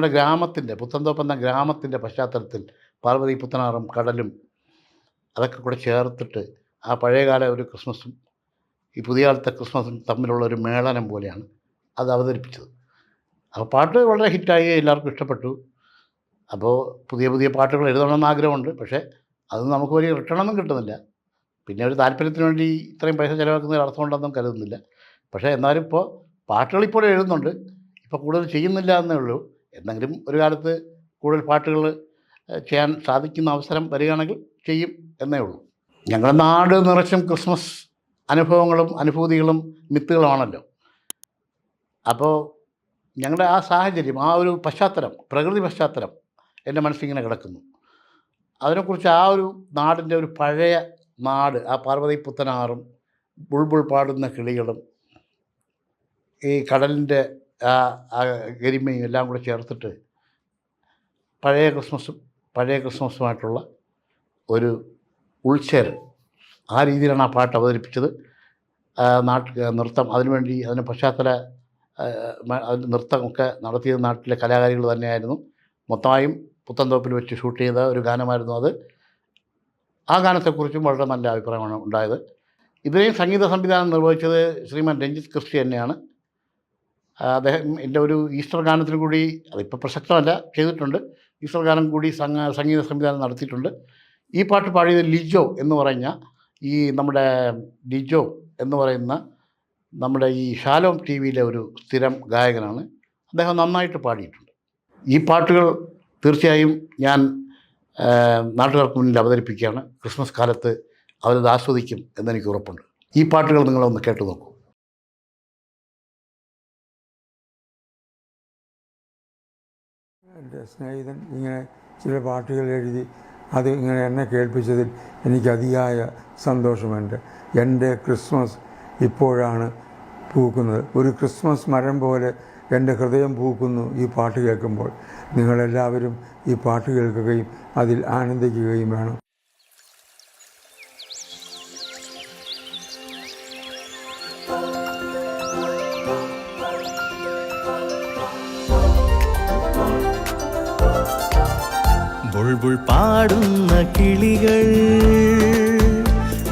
ഞങ്ങളുടെ ഗ്രാമത്തിന്റെ പുത്തൻതോപ്പെന്ന ഗ്രാമത്തിന്റെ പശ്ചാത്തലത്തിൽ പാർവതി പുത്തനാറും കടലും അതൊക്കെ കൂടെ ചേർത്തിട്ട് ആ പഴയകാല ഒരു ക്രിസ്മസും ഈ പുതിയ കാലത്തെ ക്രിസ്മസും തമ്മിലുള്ള ഒരു മേളനം പോലെയാണ് അത് അവതരിപ്പിച്ചത്. അപ്പോൾ പാട്ട് വളരെ ഹിറ്റായി എല്ലാവർക്കും ഇഷ്ടപ്പെട്ടു. അപ്പോൾ പുതിയ പുതിയ പാട്ടുകൾ എഴുതണമെന്ന് ആഗ്രഹമുണ്ട്. പക്ഷേ അത് നമുക്ക് വലിയ റിട്ടേണൊന്നും കിട്ടുന്നില്ല. പിന്നെ ഒരു താല്പര്യത്തിന് വേണ്ടി ഇത്രയും പൈസ ചിലവാക്കുന്നതിൽ അർത്ഥമുണ്ടെന്നും കരുതുന്നില്ല. പക്ഷേ എന്നാലും ഇപ്പോൾ പാട്ടുകൾ ഇപ്പോൾ എഴുതുന്നുണ്ട്. ഇപ്പോൾ കൂടുതൽ ചെയ്യുന്നില്ല എന്നേ ഉള്ളൂ. എന്തെങ്കിലും ഒരു കാലത്ത് കൂടുതൽ പാട്ടുകൾ ചെയ്യാൻ സാധിക്കുന്ന അവസരം വരികയാണെങ്കിൽ ചെയ്യും എന്നേ ഉള്ളൂ. ഞങ്ങളുടെ നാട് നിറച്ചും ക്രിസ്മസ് അനുഭവങ്ങളും അനുഭൂതികളും മിത്തുകളുമാണല്ലോ. അപ്പോൾ ഞങ്ങളുടെ ആ സാഹചര്യം ആ ഒരു പശ്ചാത്തലം പ്രകൃതി പശ്ചാത്തലം എന്റെ മനസ്സിങ്ങനെ കിടക്കുന്നു. അതിനെക്കുറിച്ച് ആ ഒരു നാടിന്റെ ഒരു പഴയ നാട് ആ പാർവതി പുത്തനാറും ബുൾബുൾ പാടുന്ന കിളികളും ഈ കടലിന്റെ ആ ഗരിമയും എല്ലാം കൂടെ ചേർത്തിട്ട് പഴയ ക്രിസ്മസ് പഴയ ക്രിസ്മസുമായിട്ടുള്ള ഒരു ഉൾച്ചേരൽ. ആ രീതിയിലാണ് ആ പാട്ട് അവതരിപ്പിച്ചത്. നാട്ട് നൃത്തം അതിനുവേണ്ടി അതിന് പശ്ചാത്തല അതിന്റെ നൃത്തമൊക്കെ നടത്തിയത് നാട്ടിലെ കലാകാരികൾ തന്നെയായിരുന്നു. മൊത്തമായും പുത്തൻതോപ്പിൽ വെച്ച് ഷൂട്ട് ചെയ്ത ഒരു ഗാനമായിരുന്നു അത്. ആ ഗാനത്തെക്കുറിച്ചും വളരെ നല്ല അഭിപ്രായമാണ് ഉണ്ടായത്. ഇതിനെയും സംഗീത സംവിധാനം നിർവഹിച്ചത് ശ്രീമാൻ രഞ്ജിത്ത് ക്രിസ്റ്റി തന്നെയാണ്. അദ്ദേഹം എന്റെ ഒരു ഈസ്റ്റർ ഗാനത്തിന് കൂടി അതിപ്പോൾ പ്രസക്തമല്ല ചെയ്തിട്ടുണ്ട്. ഈസ്റ്റർ ഗാനം കൂടി സംഗ സംഗീത സംവിധാനം നടത്തിയിട്ടുണ്ട്. ഈ പാട്ട് പാടിയത് ലിജോ എന്ന് പറഞ്ഞ ഈ നമ്മുടെ ലിജോ എന്ന് പറയുന്ന നമ്മുടെ ഈ ഷാലോം ടി വിയിലെ ഒരു സ്ഥിരം ഗായകനാണ്. അദ്ദേഹം നന്നായിട്ട് പാടിയിട്ടുണ്ട്. ഈ പാട്ടുകൾ തീർച്ചയായും ഞാൻ നാട്ടുകാർക്ക് മുന്നിൽ അവതരിപ്പിക്കുകയാണ്. ക്രിസ്മസ് കാലത്ത് അവരത് ആസ്വദിക്കും എന്നെനിക്ക് ഉറപ്പുണ്ട്. ഈ പാട്ടുകൾ നിങ്ങളൊന്ന് കേട്ടു നോക്കൂ. എന്റെ സ്നേഹിതൻ ഇങ്ങനെ ചില പാട്ടുകൾ എഴുതി അത് ഇങ്ങനെ എന്നെ കേൾപ്പിച്ചതിൽ എനിക്ക് അതിയായ സന്തോഷമുണ്ട് എന്റെ ക്രിസ്മസ് ഇപ്പോഴാണ് പൂക്കുന്നത്. ഒരു ക്രിസ്മസ് മരം പോലെ എന്റെ ഹൃദയം പൂക്കുന്നു ഈ പാട്ട് കേൾക്കുമ്പോൾ. നിങ്ങളെല്ലാവരും ഈ പാട്ട് കേൾക്കുകയും അതിൽ ആനന്ദിക്കുകയും വേണം. ബുൾബുൾ പാടുന്ന കിളികൾ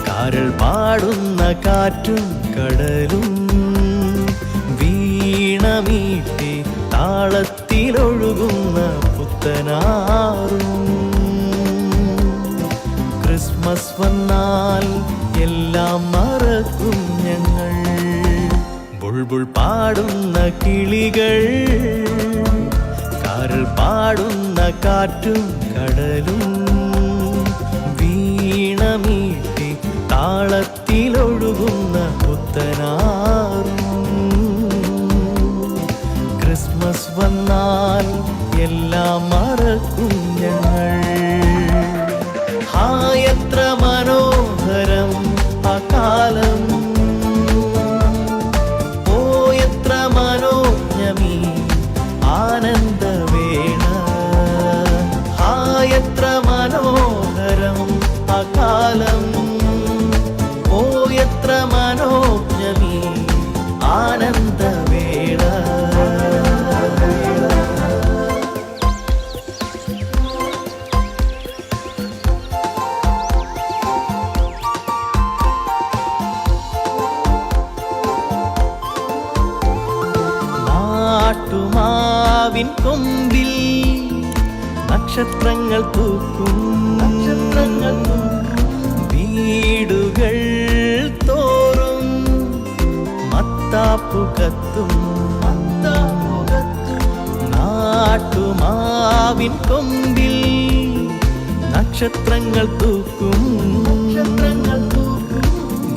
കാരൾ പാടുന്ന കാറ്റും കടലും വീണമീട്ടി താളത്തിലൊഴുകുന്ന പുത്തനാറും. ക്രിസ്മസ് വന്നാൽ എല്ലാം മറക്കും ഞങ്ങൾ. ബുൾബുൾ പാടുന്ന കിളികൾ പാടുന്ന കാറ്റും കടലും വീണമീട്ടി താളത്തിലൊഴുകുന്ന പുത്തനാറും. ക്രിസ്മസ് വന്നാൽ എല്ലാം മറക്കും ഞങ്ങൾ ഹായത്ര മനോഹരം ആ കാലം. ഓ എത്ര മനോജ്ഞമീ ആനന്ദവേള. കൊമ്പിൽ നക്ഷത്രങ്ങൾ തൂക്കും മത്താപ്പു കത്തും നാട്ടുമാവിൻ കൊമ്പിൽ നക്ഷത്രങ്ങൾ തൂക്കും.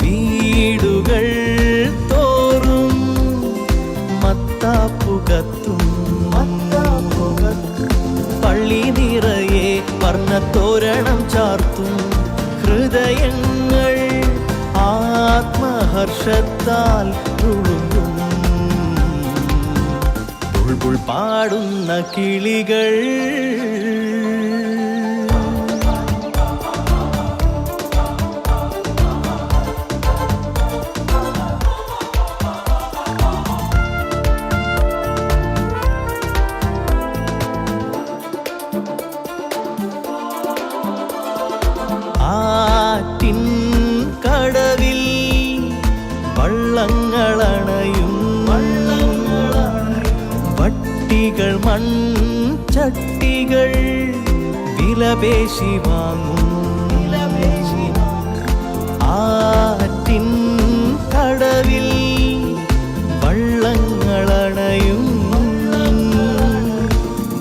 വീടുകൾ തോറും മത്താപ്പു കത്തും പള്ളി നിറയെ വർണത്തോരണം ചാർത്തും ഹൃദയങ്ങൾ ആത്മഹർഷത്താൽ പാടുന്ന കിളികൾ മൺചട്ടികൾ വിലപേശി വാങ്ങും. ആറ്റിൻ കടവിൽ വള്ളങ്ങളണയും.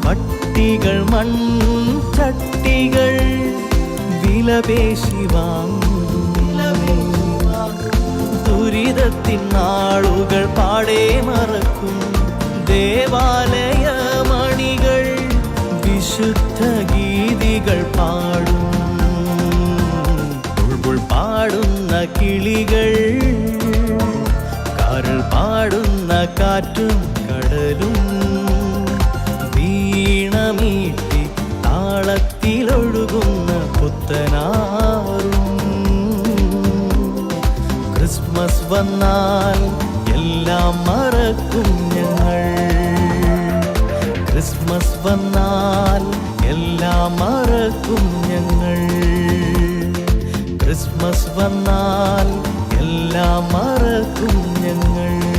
പട്ടികൾ മൺചട്ടികൾ വിലപേശി വാങ്ങും. ദുരിതത്തിൻ നാളുകൾ പാടെ മറക്കും. ദേവാലയ വിശുദ്ധ ഗീതികൾ പാടും. ബുൾബുൾ പാടുന്ന കിളികൾ കാരൾ പാടുന്ന കാറ്റും കടലും വീണമീട്ടി താളത്തിലൊഴുകുന്ന പുത്തനാറും. ക്രിസ്മസ് വന്നാൽ എല്ലാം മറക്കും ഞങ്ങൾ. ക്രിസ്മസ് വന്നാൽ മറക്കും ഞങ്ങൾ. ക്രിസ്മസ് വന്നാൽ എല്ലാം മറക്കും ഞങ്ങൾ.